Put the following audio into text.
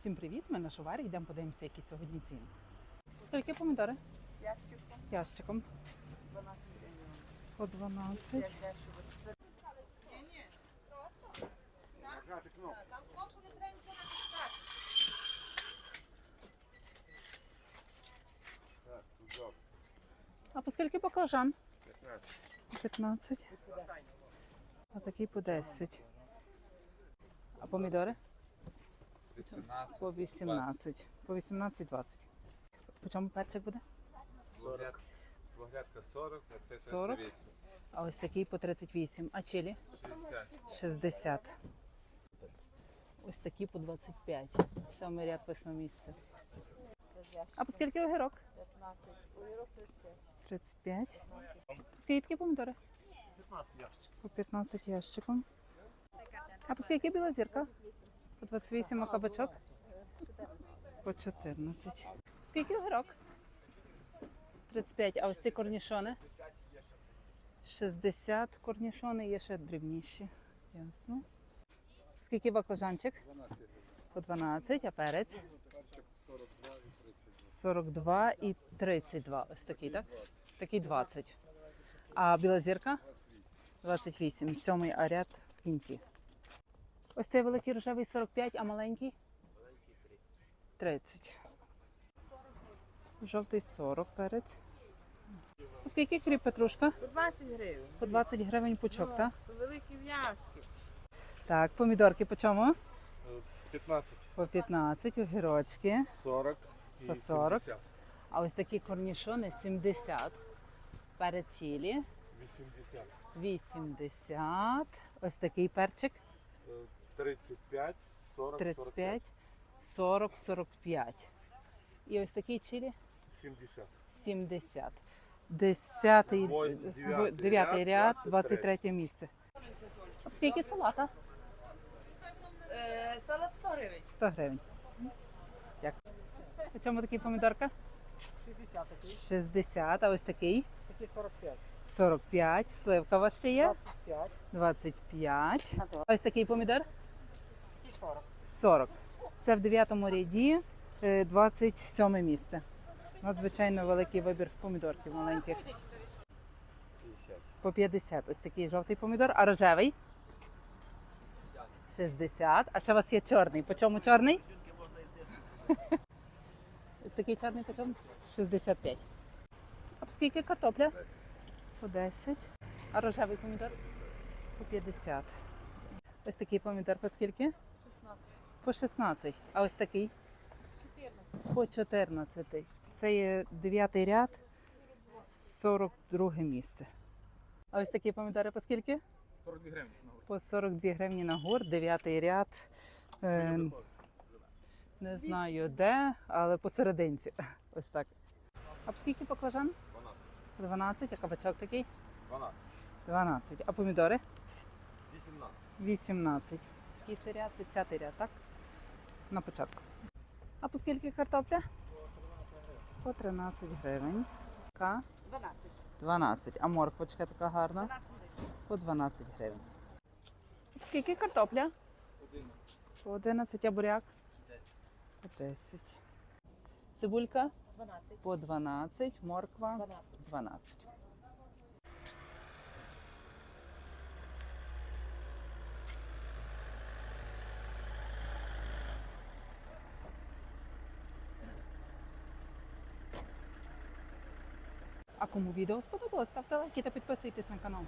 Всім привіт! Ми на шоварі йдемо подивимося, які сьогодні ціни. Скільки помідори? Ящиком Ящиком 12 гривень. по 12. А по скільки баклажан? 15. А такий по 10. А помідори? 18, По 18. По 18-20. По чому перчик буде? Двоглядка 40, а це 40. 38. А ось такий по 38. А чилі? 60. 60. Ось такі по 25. Сьомий ряд, восьме місце. А по скільки огірок? 15. Огірок 35. 35. 15. Скільки такі помідори? 15 ящиків. По 15 ящиком. А по скільки біла зірка? По 28, а кабачок? По 14. Скільки огірок? 35. А ось ці корнішони? 60 корнішони, є ще дрібніші. Ясно. Скільки баклажанчик? 12. По 12, а перець? 42 і 32. Ось такий, так? Такий 20. А біла зірка? 28. Сьомий а ряд в кінці. Ось цей великий рожевий 45, а маленький? 30. Жовтий 40 перець. Скільки кріп петрушка? По 20 гривень. По 20 гривень пучок, так? По великі в'язки. Так, помідорки по чому? 15, По 15, огірочки. 40 і По 40. 70. А ось такі корнішони 70. Перед чилі 80. 80. Ось такий перчик Е, 35, 40, 35, 40, 45. І ось такий чилі 70. 70. Десятий, Ой, дев'ятий дев'ятий ряд, ряд, 23 місце. А скільки салата? Е, салат 100 гривень. 100 гривень. Дякую. У чому такий помідорка? 60 такий, 60, а ось такий такий 45, 45. Сливка у вас ще є? 25, 25. А ось такий помідор? Такий 40. 40. Це в 9 ряді, е, 27 місце. Надзвичайно великий вибір помідорків маленьких. 50. По 50. Ось такий жовтий помідор. А рожевий? 60. А ще у вас є чорний. По чому чорний? Ось такий чорний по чому? 65. А скільки картопля? По 10. А рожевий помідор? По 50. Ось такий помідор по скільки? 16. По 16. А ось такий? 14. По 14. Це є 9 ряд, 42 місце. А ось такі помідори по скільки? 42 гривні. По 42 гривні на гур, 9 ряд. Е, не знаю де, але посерединці. Ось так. А по скільки баклажан? 12. 12, а кабачок такий? 12. 12. А помідори? 18. 18. Який це ряд? 10 ряд, так? На початку. А по скільки картопля? По 13 гривень. Така 12. 12. А морквочка така гарна? 12 гривень. По 12 гривень. Скільки картопля? 11. По 11, а буряк? 10. По 10. Цибулька? 12. По 12, морква 12. 12. А кому відео сподобалось, ставте лайки та підписуйтесь на канал.